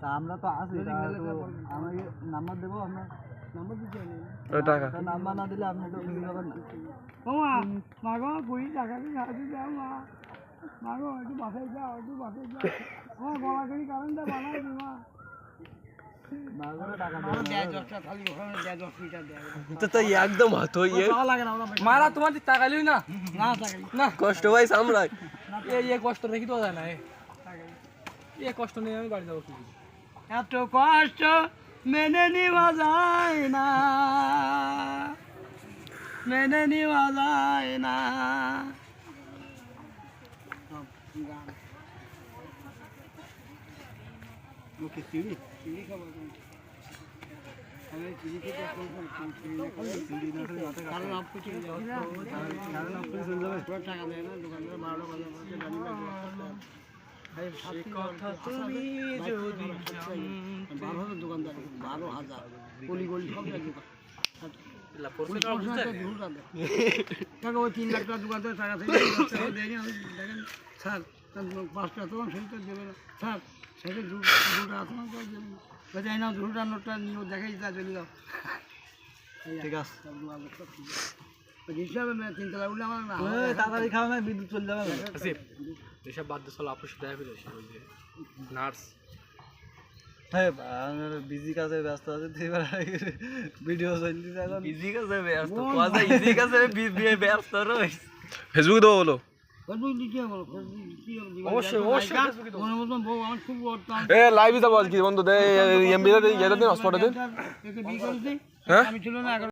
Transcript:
তা আমরা তো আছি তা তো আমাকে নাম্বার দেবো আপনার নাম্বার দিতে ওই টাকা তা নাম্বার না দিলে আপনি তো খুশি হবেন না ওমা মাগো কুড়ি টাকা দিয়ে সাহায্য দাও মা মাগো একটু বাসায় যাও একটু বাসায় যাও আমার গলা করি কারেন্টটা বানাই দি মা না করে টাকা তো তো একদম হতো ইয়ে মারা তোমার টাকালিও না না না কষ্ট পাইছে আমরা এ এ কষ্ট দেখি তো যায় না এ কষ্ট নিয়ে আমি বাড়ি যাব কি এত কষ্ট মেনে নেওয়া যায় না। মেনে নেওয়া যায় না। ওকে চিড়ি চিড়ি খাব আমি চিড়ি খেতে চিড়ি না খেলে মাথা কারণ আপনি চিড়ি কারণ আপনি চলে যাবে টাকা দেয় না। দোকানদার বারো বাজার বারো হাজার দোকানদার বারো হাজার। গলি গলি সব টাকা ওই তিন লাখ টাকা দোকানদার টাকা থেকে দেয়নি আমি। দেখেন স্যার পাঁচটা সেটা দেবে না। স্যার সেটা দুটা তো দেবে না বলছে এই নাও দুটা নোটটা নিয়ে দেখাই তা চলে যাও। ঠিক আছে। হিসাবে তিনতলা উঠলে আমার তাড়াতাড়ি খাওয়া না বিদ্যুৎ চলে যাবে। এসব বাদ দিয়ে চলো আপুর সাথে দেখা করে আসি ওই যে নার্স হ্যাঁ আমার বিজি কাজে ব্যস্ত আছে এবার ভিডিও চলতেছে এখন ইজি কাছে ব্যস্ত কথা ইজি কাছে ব্যস্ত রইস ফেসবুক দেবো বলো মনে লাইভে যাব আজকে বন্ধু দে এমবি দে ইয়ে দিন হসপিটাল হ্যাঁ আমি ছিল না